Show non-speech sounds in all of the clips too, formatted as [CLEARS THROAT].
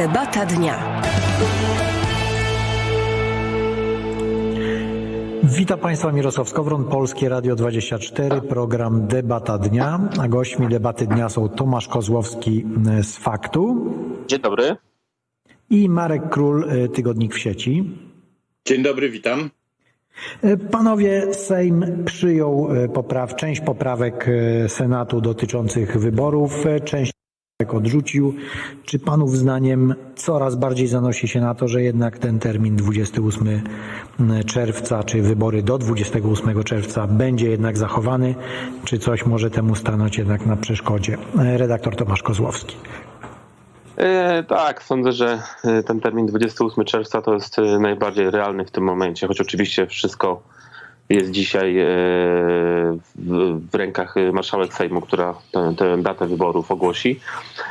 Debata dnia. Witam Państwa Mirosław Skowron, Polskie Radio 24, program Debata Dnia. A gośćmi debaty dnia są Tomasz Kozłowski z Faktu Dzień dobry. i Marek Król, Tygodnik w sieci. Dzień dobry, witam. Panowie, Sejm przyjął popraw, część poprawek Senatu dotyczących wyborów, część odrzucił. Czy Panów zdaniem coraz bardziej zanosi się na to, że jednak ten termin 28 czerwca, czy wybory do 28 czerwca będzie jednak zachowany, czy coś może temu stanąć jednak na przeszkodzie? Redaktor Tomasz Kozłowski. E, tak, sądzę, że e, ten termin 28 czerwca to jest e, najbardziej realny w tym momencie, choć oczywiście wszystko jest dzisiaj e, w, rękach marszałek Sejmu, która tę, tę datę wyborów ogłosi.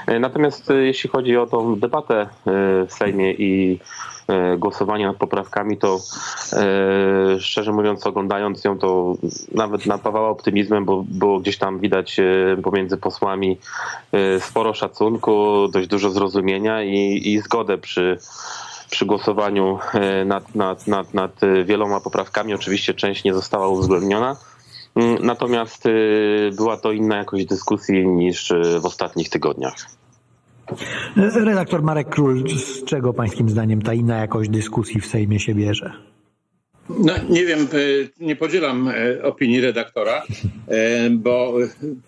E, Natomiast e, jeśli chodzi o tą debatę w Sejmie i głosowanie nad poprawkami, to szczerze mówiąc, oglądając ją, to nawet napawała optymizmem, bo było gdzieś tam widać pomiędzy posłami sporo szacunku, dość dużo zrozumienia i, i zgodę przy przy głosowaniu e, nad, nad, nad, nad e, wieloma poprawkami. Oczywiście część nie została uwzględniona. Mm, Natomiast e, była to inna jakość dyskusji niż w ostatnich tygodniach. Redaktor Marek Król, z czego Pańskim zdaniem ta inna jakość dyskusji w Sejmie się bierze? No, nie wiem, nie podzielam opinii redaktora, bo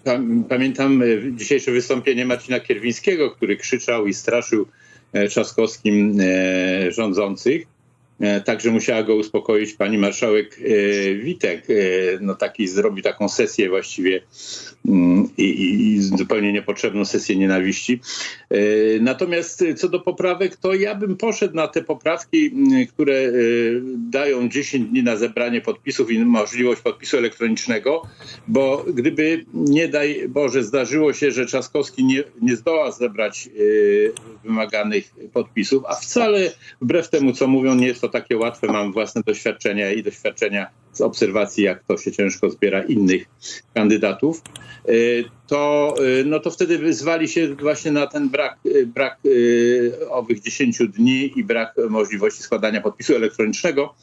pa- pamiętam dzisiejsze wystąpienie Marcina Kierwińskiego, który krzyczał i straszył Trzaskowskim e, rządzących. E, Także musiała go uspokoić pani marszałek e, Witek. E, No taki zrobi taką sesję właściwie mm, i, i, i zupełnie niepotrzebną sesję nienawiści. Natomiast co do poprawek, to ja bym poszedł na te poprawki, m, które dają 10 dni na zebranie podpisów i możliwość podpisu elektronicznego, bo gdyby nie daj Boże zdarzyło się, że Trzaskowski nie, nie zdoła zebrać wymaganych podpisów, a wcale wbrew temu, co mówią, nie jest to takie łatwe. Mam własne doświadczenia i doświadczenia z obserwacji, jak to się ciężko zbiera innych kandydatów, y, to, y, no to wtedy wyzwali się właśnie na ten brak, y, brak owych 10 dni i brak możliwości składania podpisu elektronicznego.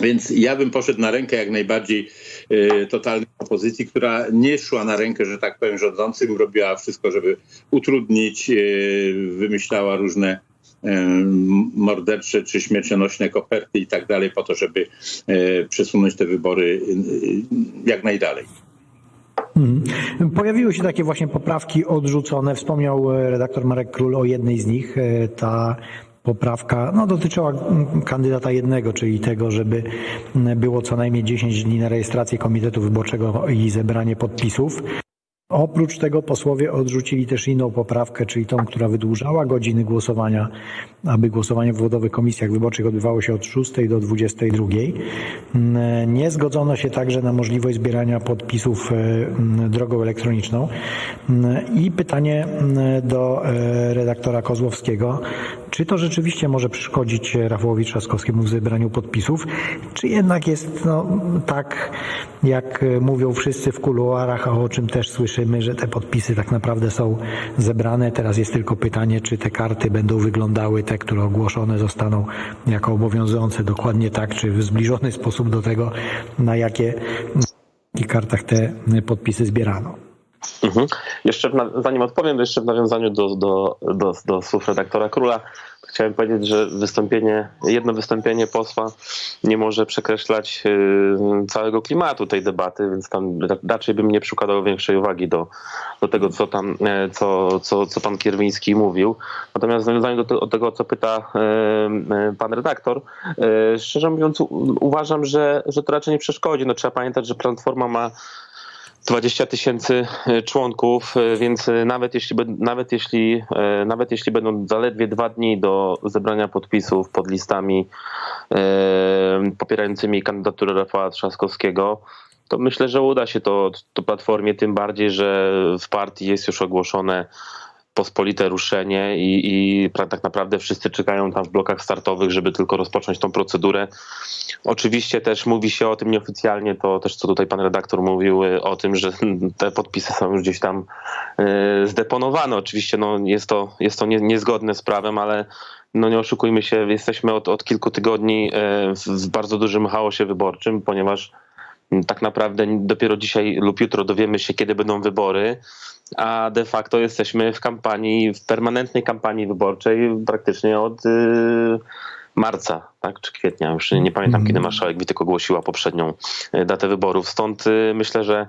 Więc ja bym poszedł na rękę jak najbardziej y, totalnej opozycji, która nie szła na rękę, że tak powiem, rządzącym, robiła wszystko, żeby utrudnić, y, wymyślała różne mordercze czy śmiercionośne koperty i tak dalej po to, żeby y, przesunąć te wybory y, jak najdalej. Mhm. Pojawiły się takie właśnie poprawki odrzucone. Wspomniał e, redaktor Marek Król o jednej z nich. E, Ta poprawka no, dotyczyła mm, kandydata jednego, czyli tego, żeby było co najmniej 10 dni na rejestrację Komitetu Wyborczego i zebranie podpisów. Oprócz tego posłowie odrzucili też inną poprawkę, czyli tą, która wydłużała godziny głosowania, aby głosowanie w wodowych komisjach wyborczych odbywało się od 6 do 22. Mm, Nie zgodzono się także na możliwość zbierania podpisów e, mm, drogą elektroniczną. Mm, I pytanie do e, redaktora Kozłowskiego. Czy to rzeczywiście może przeszkodzić Rafałowi Trzaskowskiemu w zebraniu podpisów, czy jednak jest no, tak, jak e, mówią wszyscy w kuluarach, a o czym też słyszymy, że te podpisy tak naprawdę są zebrane. Teraz jest tylko pytanie, czy te karty będą wyglądały, te, które ogłoszone zostaną jako obowiązujące dokładnie tak, czy w zbliżony sposób do tego, na jakie kartach te podpisy zbierano. Mhm. Jeszcze zanim odpowiem, jeszcze w nawiązaniu do, do, do, do słów redaktora Króla, chciałem powiedzieć, że wystąpienie, jedno wystąpienie posła nie może przekreślać y, całego klimatu tej debaty, więc tam ra- raczej bym nie przykładał większej uwagi do, do tego, co tam, e, co, co, co pan Kierwiński mówił. Natomiast w nawiązaniu do, te, do tego, co pyta e, e, pan redaktor, szczerze mówiąc uważam, że, że to raczej nie przeszkodzi. No, trzeba pamiętać, że Platforma ma 20 tysięcy e, członków, e, więc e, nawet jeśli, nawet, jeśli, nawet jeśli będą zaledwie dwa dni do zebrania podpisów pod listami popierającymi kandydaturę Rafała Trzaskowskiego, to myślę, że uda się to, to Platformie, tym bardziej, że w partii jest już ogłoszone pospolite ruszenie i, i tak naprawdę wszyscy czekają tam w blokach startowych, żeby tylko rozpocząć tą procedurę. Oczywiście też mówi się o tym nieoficjalnie, to też co tutaj pan redaktor mówił y, o tym, że [LAUGHS] te podpisy są już gdzieś tam y, zdeponowane. Oczywiście no, jest to, jest to nie, niezgodne z prawem, ale no nie oszukujmy się, jesteśmy od, od kilku tygodni y, w bardzo dużym chaosie wyborczym, ponieważ tak naprawdę dopiero dzisiaj lub jutro dowiemy się, kiedy będą wybory, a de facto jesteśmy w kampanii, w permanentnej kampanii wyborczej praktycznie od y, marca, tak, czy kwietnia, już nie pamiętam, kiedy marszałek Witek ogłosiła poprzednią y, datę wyborów. Stąd y, myślę, że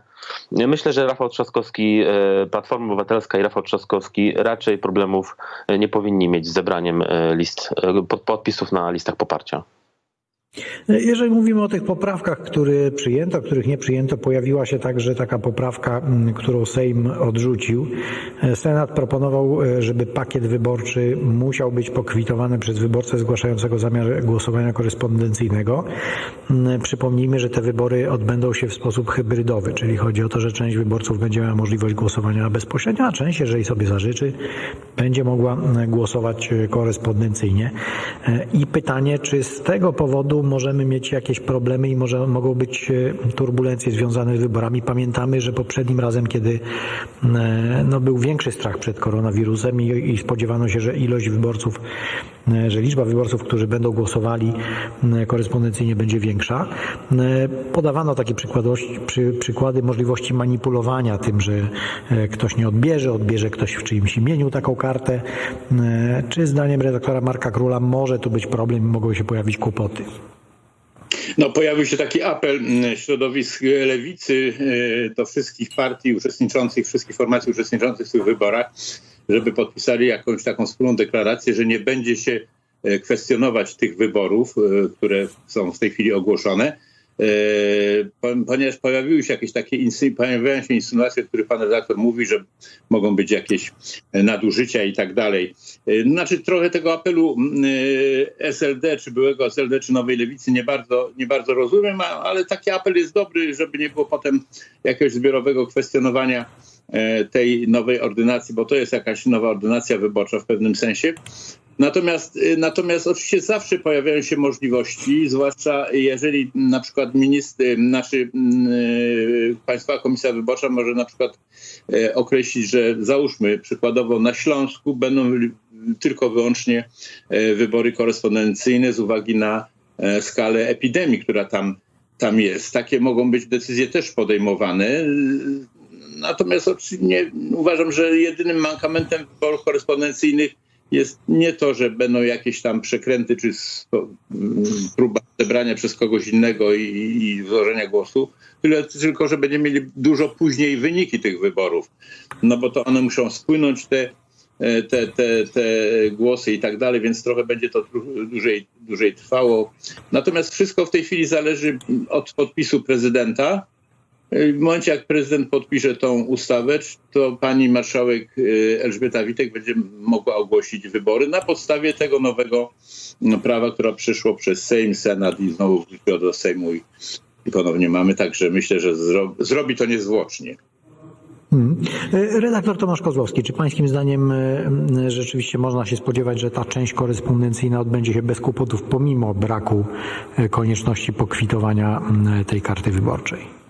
myślę, że Rafał Trzaskowski, Platforma Obywatelska i Rafał Trzaskowski raczej problemów nie powinni mieć z zebraniem list, pod- podpisów na listach poparcia. Jeżeli mówimy o tych poprawkach, które przyjęto, których nie przyjęto, pojawiła się także taka poprawka, m, którą Sejm odrzucił. Senat proponował, e, żeby pakiet wyborczy musiał być pokwitowany przez wyborcę zgłaszającego zamiar głosowania korespondencyjnego. M, Przypomnijmy, że te wybory odbędą się w sposób hybrydowy, czyli chodzi o to, że część wyborców będzie miała możliwość głosowania bezpośrednio, a część, jeżeli sobie zażyczy, będzie mogła m, głosować e, korespondencyjnie. E, I pytanie, czy z tego powodu możemy mieć jakieś problemy i może mogą być e, turbulencje związane z wyborami. Pamiętamy, że poprzednim razem, kiedy e, no, był większy strach przed koronawirusem i, i spodziewano się, że ilość wyborców, e, że liczba wyborców, którzy będą głosowali korespondencyjnie będzie większa. Podawano takie przy, przykłady możliwości manipulowania tym, że ktoś nie odbierze, odbierze ktoś w czyimś imieniu taką kartę. Czy zdaniem redaktora Marka Króla może tu być problem i mogą się pojawić kłopoty? No, pojawił się taki apel mm, środowisk lewicy e, do wszystkich partii uczestniczących, wszystkich formacji uczestniczących w tych wyborach, żeby podpisali jakąś taką wspólną deklarację, że nie będzie się e, kwestionować tych wyborów, e, które są w tej chwili ogłoszone, e, ponieważ pojawiły się jakieś takie pojawiają się insynuacje, o których pan redaktor mówi, że mogą być jakieś e, nadużycia i tak dalej. E, Znaczy trochę tego apelu e, SLD, czy byłego SLD, czy Nowej Lewicy nie bardzo, nie bardzo rozumiem, ale taki apel jest dobry, żeby nie było potem jakiegoś zbiorowego kwestionowania e, tej nowej ordynacji, bo to jest jakaś nowa ordynacja wyborcza w pewnym sensie. Natomiast, y, natomiast oczywiście zawsze pojawiają się możliwości, zwłaszcza jeżeli na przykład minister, naszy mm, y, Państwowa Komisja Wyborcza może na przykład e, określić, że załóżmy przykładowo na Śląsku będą y, tylko wyłącznie e, wybory korespondencyjne z uwagi na e, skalę epidemii, która tam, tam jest. Takie mogą być decyzje też podejmowane. Y, Natomiast oczywiście uważam, że jedynym mankamentem wyborów korespondencyjnych jest nie to, że będą jakieś tam przekręty czy spo- m, próba zebrania przez kogoś innego i, i złożenia głosu, tyle tylko, że będziemy mieli dużo później wyniki tych wyborów. No bo to one muszą spłynąć te, e, te, te, te głosy i tak dalej, więc trochę będzie to dłużej, dłużej trwało. Natomiast wszystko w tej chwili zależy od podpisu prezydenta. W momencie, jak prezydent podpisze tą ustawę, to pani marszałek y, Elżbieta Witek będzie mogła ogłosić wybory na podstawie tego nowego no, prawa, które przyszło przez Sejm, Senat i znowu wróciło do Sejmu i, ponownie mamy. Także myślę, że zro, zrobi to niezwłocznie. Mhm. E, Redaktor Tomasz Kozłowski, czy pańskim zdaniem m, rzeczywiście można się spodziewać, że ta część korespondencyjna odbędzie się bez kłopotów, pomimo braku konieczności pokwitowania tej karty wyborczej?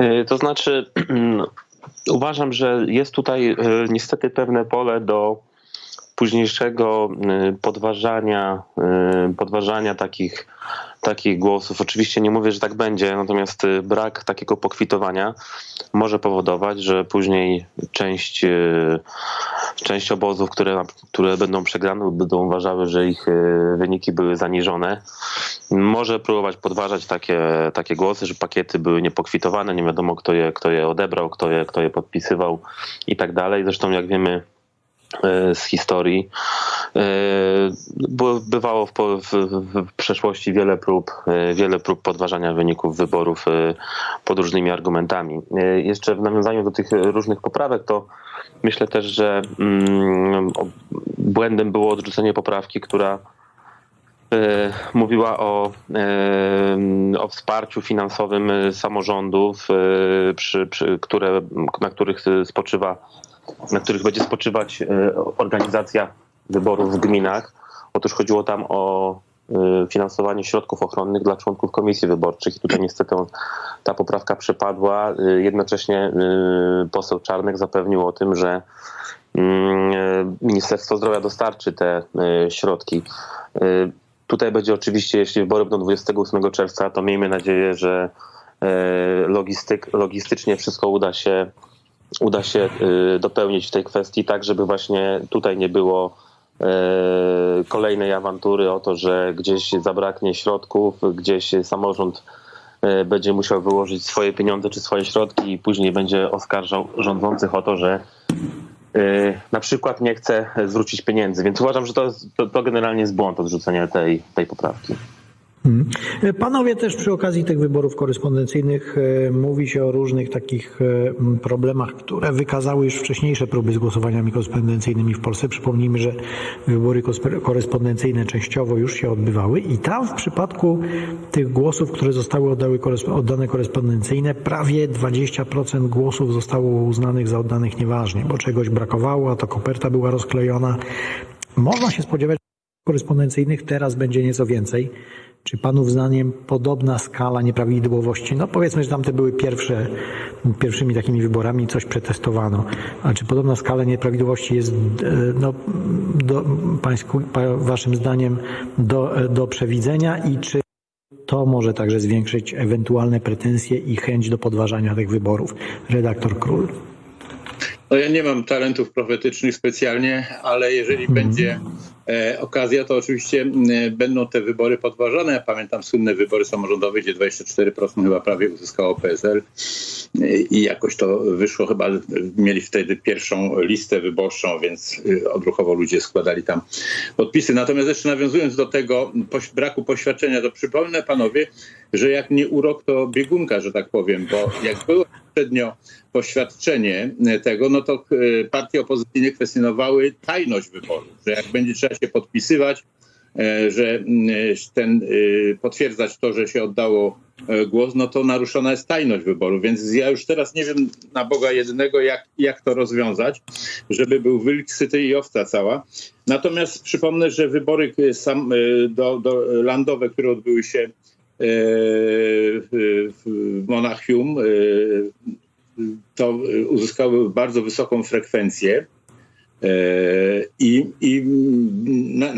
Y, To znaczy, [CLEARS THROAT] uważam, że jest tutaj y, niestety pewne pole do późniejszego y, podważania, podważania takich, takich głosów. Oczywiście nie mówię, że tak będzie, natomiast brak takiego pokwitowania może powodować, że później część, część obozów, które, które będą przegrane, będą uważały, że ich y, wyniki były zaniżone, może próbować podważać takie, takie głosy, że pakiety były niepokwitowane, nie wiadomo kto je, kto je odebrał, kto je, kto je podpisywał i tak dalej. Zresztą jak wiemy e, z historii, e, bywało w, w, w przeszłości wiele prób, e, wiele prób podważania wyników wyborów e, pod różnymi argumentami. E, Jeszcze w nawiązaniu do tych różnych poprawek, to myślę też, że mm, błędem było odrzucenie poprawki, która e, mówiła o, e, o wsparciu finansowym e, samorządów, e, przy, przy, które, na których spoczywa na których będzie spoczywać e, organizacja wyborów w gminach. Otóż chodziło tam o e, finansowanie środków ochronnych dla członków komisji wyborczych i tutaj niestety ta poprawka przepadła. E, Jednocześnie poseł Czarnek zapewnił o tym, że mm, Ministerstwo Zdrowia dostarczy te środki. Tutaj będzie oczywiście, jeśli wybory będą 28 czerwca, to miejmy nadzieję, że logistyk, logistycznie wszystko uda się, uda się e, dopełnić w tej kwestii, tak żeby właśnie tutaj nie było e, kolejnej awantury o to, że gdzieś zabraknie środków, gdzieś samorząd e, będzie musiał wyłożyć swoje pieniądze czy swoje środki i później będzie oskarżał rządzących o to, że na przykład nie chce zwrócić pieniędzy. Więc uważam, że to, to, to generalnie jest błąd odrzucenia tej, tej poprawki. Mhm. Panowie też przy okazji tych wyborów korespondencyjnych e, mówi się o różnych takich e, problemach, które wykazały już wcześniejsze próby z głosowaniami korespondencyjnymi w Polsce. Przypomnijmy, że wybory korespondencyjne częściowo już się odbywały i tam w przypadku tych głosów, które zostały oddane korespondencyjne, prawie 20% głosów zostało uznanych za oddanych nieważnie, bo czegoś brakowało, a to koperta była rozklejona. Można się spodziewać, korespondencyjnych teraz będzie nieco więcej. Czy Panów zdaniem podobna skala nieprawidłowości, no powiedzmy, że tamte były pierwsze, pierwszymi takimi wyborami, coś przetestowano, a czy podobna skala nieprawidłowości jest, e, no, do, pańsku, pa, Waszym zdaniem do, e, do przewidzenia i czy to może także zwiększyć ewentualne pretensje i chęć do podważania tych wyborów? Redaktor Król. No ja nie mam talentów profetycznych specjalnie, ale jeżeli będzie e, okazja, to oczywiście m, będą te wybory podważane. Ja pamiętam słynne wybory samorządowe, gdzie 24% chyba prawie uzyskało PSL e, i jakoś to wyszło chyba, mieli wtedy pierwszą listę wyborczą, więc e, odruchowo ludzie składali tam podpisy. Natomiast jeszcze nawiązując do tego poś- braku poświadczenia, to przypomnę panowie, że jak nie urok, to biegunka, że tak powiem, bo jak było poprzednio poświadczenie tego, no to e, partie opozycyjne kwestionowały tajność wyborów, że jak będzie trzeba się podpisywać, e, że mm, ten e, potwierdzać to, że się oddało e, głos, no to naruszona jest tajność wyboru. Więc ja już teraz nie wiem na Boga jedynego, jak, jak to rozwiązać, żeby był wilk syty i owca cała. Natomiast przypomnę, że wybory e, sam, e, do, do landowe, które odbyły się e, w w Monachium, e, to uzyskały bardzo wysoką frekwencję. e, i, i na,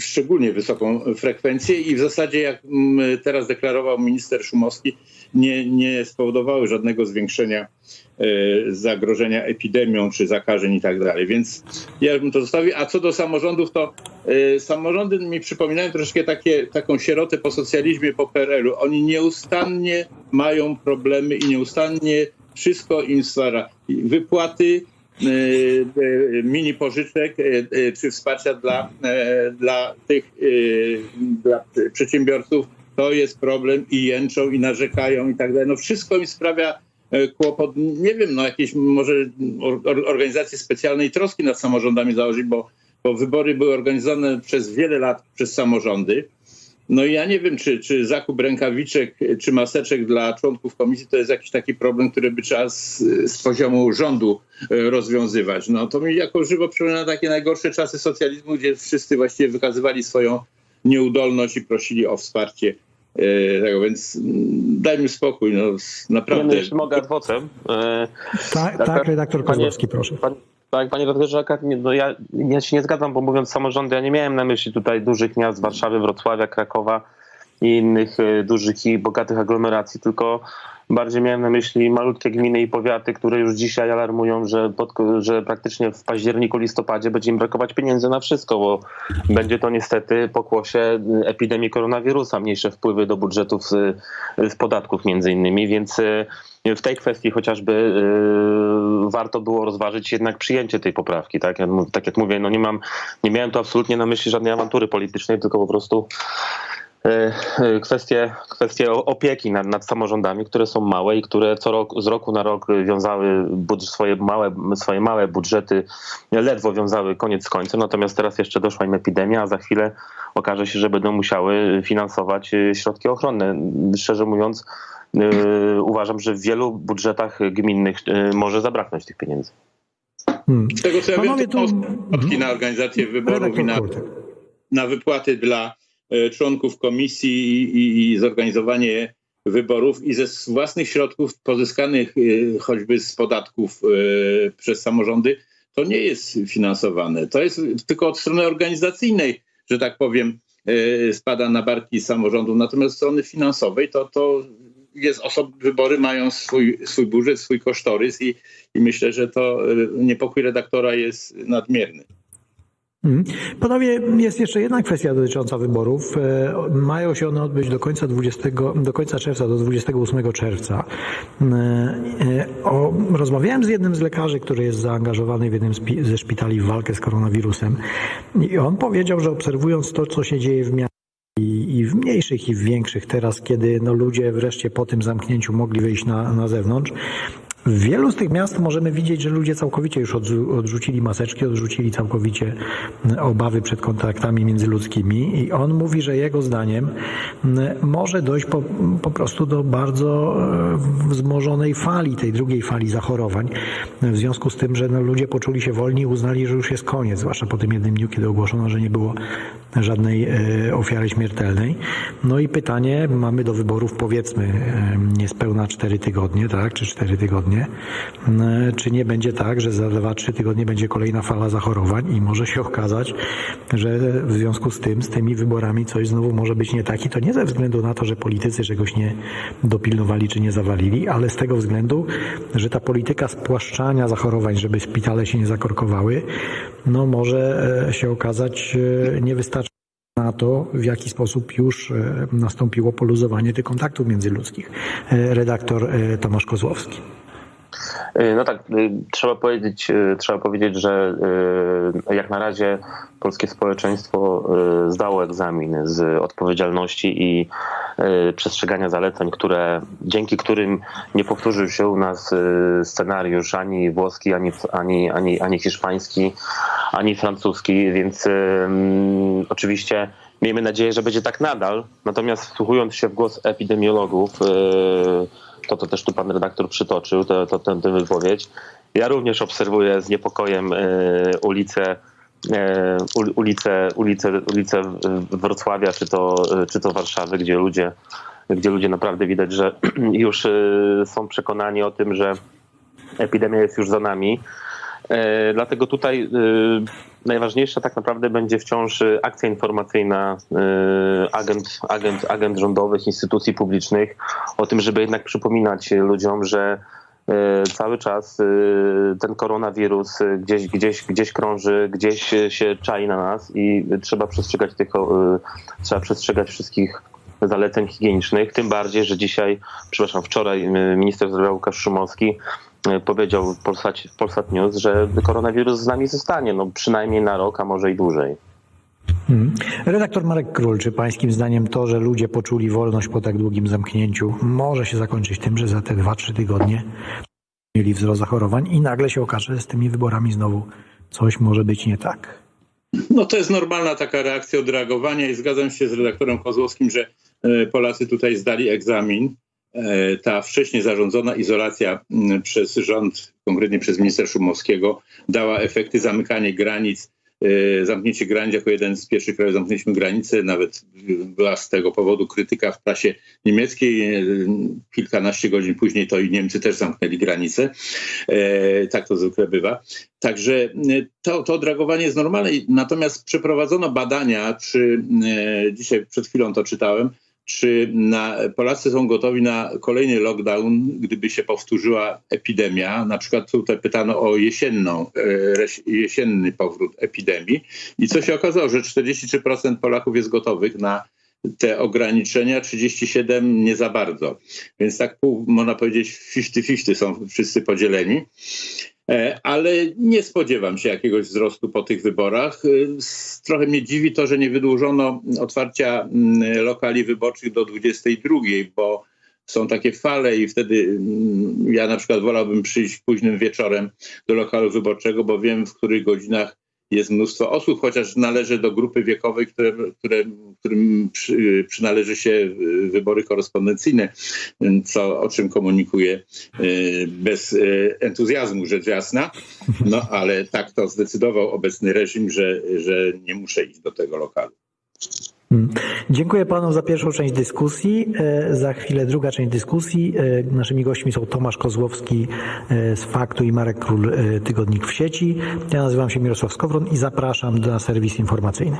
szczególnie wysoką frekwencję i w zasadzie jak mm, teraz deklarował minister Szumowski, nie, nie spowodowały żadnego zwiększenia e, zagrożenia epidemią czy zakażeń i tak dalej. Więc ja bym to zostawił. A co do samorządów, to e, samorządy mi przypominają troszkę takie, taką sierotę po socjalizmie, po PRL-u. Oni nieustannie mają problemy i nieustannie wszystko im stwarza. Wypłaty, e, e, mini pożyczek e, e, czy wsparcia dla, e, dla tych e, dla przedsiębiorców, to jest problem i jęczą i narzekają i tak dalej. No wszystko im sprawia e, kłopot. Nie wiem, no jakieś może or, or- organizacje specjalnej troski nad samorządami założyć, bo, bo wybory były organizowane przez wiele lat przez samorządy. No i ja nie wiem, czy, czy zakup rękawiczek, czy maseczek dla członków komisji to jest jakiś taki problem, który by trzeba z, z poziomu rządu e, rozwiązywać. No to mi jako żywo przypomina takie najgorsze czasy socjalizmu, gdzie wszyscy właściwie wykazywali swoją nieudolność i prosili o wsparcie e, tego, więc mm, dajmy spokój, no s- Ja naprawdę. jeśli mogę adwocem. e, Tak, Tak, redaktor panie- Kozłowski, proszę. Pan, tak, panie nie- no ja, ja się nie zgadzam, bo mówiąc samorządy, ja nie miałem na myśli tutaj dużych miast Warszawy, Wrocławia, Krakowa i innych e, dużych i bogatych aglomeracji, tylko bardziej miałem na myśli malutkie gminy i powiaty, które już dzisiaj alarmują, że, pod, że praktycznie w październiku, listopadzie będzie im brakować pieniędzy na wszystko, bo będzie to niestety pokłosie e, epidemii koronawirusa, mniejsze wpływy do budżetów z, z podatków między innymi, więc e, w tej kwestii chociażby y, warto było rozważyć jednak przyjęcie tej poprawki. Tak, Ja tak jak mówię, no nie mam, nie miałem tu absolutnie na myśli żadnej awantury politycznej, tylko po prostu kwestie, kwestie o- opieki nad, nad samorządami, które są małe i które co rok, z roku na rok wiązały bud- swoje małe, swoje małe budżety, ledwo wiązały koniec z końcem, natomiast teraz jeszcze doszła im epidemia, a za chwilę okaże się, że będą musiały finansować y, środki ochronne. Szczerze mówiąc, y, uważam, że w wielu budżetach gminnych y, może zabraknąć tych pieniędzy. Z tego co ja Panowie, wiem, to tu- są środki na organizację wyborów i na, na wypłaty dla e, członków komisji i, i, i zorganizowanie wyborów i ze własnych środków pozyskanych e, choćby z podatków e, przez samorządy, to nie jest finansowane. To jest tylko od strony organizacyjnej, że tak powiem, e, spada na barki samorządu. Natomiast od strony finansowej to, to jest osob, wybory mają swój, swój budżet, swój kosztorys i, i myślę, że to e, niepokój redaktora jest nadmierny. Mhm. Panowie, jest jeszcze jedna kwestia dotycząca wyborów. E, Mają się one odbyć do końca 20, do końca czerwca, do 28 czerwca. E, e, O, rozmawiałem z jednym z lekarzy, który jest zaangażowany w jednym ze szpitali w walkę z koronawirusem i on powiedział, że obserwując to, co się dzieje w miastach i w mniejszych, i w większych teraz, kiedy no, ludzie wreszcie po tym zamknięciu mogli wyjść na, na zewnątrz, w wielu z tych miast możemy widzieć, że ludzie całkowicie już odrzu- odrzucili maseczki, odrzucili całkowicie obawy przed kontaktami międzyludzkimi i on mówi, że jego zdaniem może dojść po, po prostu do bardzo e, wzmożonej fali, tej drugiej fali zachorowań, w związku z tym, że no, ludzie poczuli się wolni i uznali, że już jest koniec, zwłaszcza po tym jednym dniu, kiedy ogłoszono, że nie było żadnej e, ofiary śmiertelnej. No i pytanie mamy do wyborów powiedzmy e, niespełna 4 tygodnie, tak, czy 4 tygodnie. E, Czy nie będzie tak, że za 2-3 tygodnie będzie kolejna fala zachorowań i może się okazać, że w związku z tym, z tymi wyborami coś znowu może być nie tak i to nie ze względu na to, że politycy czegoś nie dopilnowali czy nie zawalili, ale z tego względu, że ta polityka spłaszczania zachorowań, żeby szpitale się nie zakorkowały, no może e, się okazać e, niewystarczająca na to, w jaki sposób już nastąpiło poluzowanie tych kontaktów międzyludzkich. Redaktor Tomasz Kozłowski. Y, No tak, y, trzeba powiedzieć, y, trzeba powiedzieć, że jak na razie polskie społeczeństwo zdało egzamin z odpowiedzialności i przestrzegania zaleceń, które, dzięki którym nie powtórzył się u nas scenariusz ani włoski, ani, ani, ani, ani hiszpański, ani francuski, więc mm, oczywiście miejmy nadzieję, że będzie tak nadal. Natomiast wsłuchując się w głos epidemiologów, to to też tu pan redaktor przytoczył, to, to, tę tę wypowiedź. Ja również obserwuję z niepokojem e, ulice, e, ul- ulice, ulice, ulice Wrocławia czy to, czy to Warszawy, gdzie ludzie, gdzie ludzie naprawdę widać, że [CLEARS THROAT] już e, są przekonani o tym, że epidemia jest już za nami. Dlatego tutaj najważniejsza tak naprawdę będzie wciąż e, akcja informacyjna e, agent, agent, agent rządowych, instytucji publicznych o tym, żeby jednak przypominać ludziom, że e, cały czas ten koronawirus gdzieś, gdzieś, gdzieś krąży, gdzieś się czai na nas i trzeba przestrzegać tych, trzeba przestrzegać wszystkich zaleceń higienicznych, tym bardziej, że dzisiaj, przepraszam, wczoraj minister zdrowia Łukasz Szumowski powiedział w Polsat, w Polsat News, że koronawirus z nami zostanie, no przynajmniej na rok, a może i dłużej. Mhm. Redaktor Marek Król, czy pańskim zdaniem to, że ludzie poczuli wolność po tak długim zamknięciu, może się zakończyć tym, że za te 2-3 tygodnie mieli wzrost zachorowań i nagle się okaże, że z tymi wyborami znowu coś może być nie tak? No to jest normalna taka reakcja odreagowania i zgadzam się z redaktorem Kozłowskim, że e, Polacy tutaj zdali egzamin. E, Ta wcześniej zarządzona izolacja m, przez rząd, konkretnie przez minister Szumowskiego, dała efekty zamykanie granic, e, zamknięcie granic jako jeden z pierwszych krajów zamknęliśmy granice, nawet była z tego powodu krytyka w prasie niemieckiej. E, Kilkanaście godzin później to i Niemcy też zamknęli granice. Tak to zwykle bywa. Także to, to jest normalne. Natomiast przeprowadzono badania, e, dzisiaj przed chwilą to czytałem, czy na, Polacy są gotowi na kolejny lockdown, gdyby się powtórzyła epidemia. Na przykład tutaj pytano o jesienną, e, jesienny powrót epidemii. I co się okazało, że 43% Polaków jest gotowych na te ograniczenia, 37% nie za bardzo. Więc tak pół, można powiedzieć 50-50 są wszyscy podzieleni. E, Ale nie spodziewam się jakiegoś wzrostu po tych wyborach. E, Trochę mnie dziwi to, że nie wydłużono otwarcia mm, lokali wyborczych do 22, bo są takie fale i wtedy mm, ja na przykład wolałbym przyjść późnym wieczorem do lokalu wyborczego, bo wiem w których godzinach jest mnóstwo osób, chociaż należy do grupy wiekowej, które, które, którym przy, przynależy się y, wybory korespondencyjne, co, o czym komunikuję y, bez y, entuzjazmu, rzecz jasna. No ale tak to zdecydował obecny reżim, że, że nie muszę iść do tego lokalu. Mm. Dziękuję panu za pierwszą część dyskusji. E, Za chwilę druga część dyskusji. E, Naszymi gośćmi są Tomasz Kozłowski e, z Faktu i Marek Król, Tygodnik w sieci. Ja nazywam się Mirosław Skowron i zapraszam na serwis informacyjny.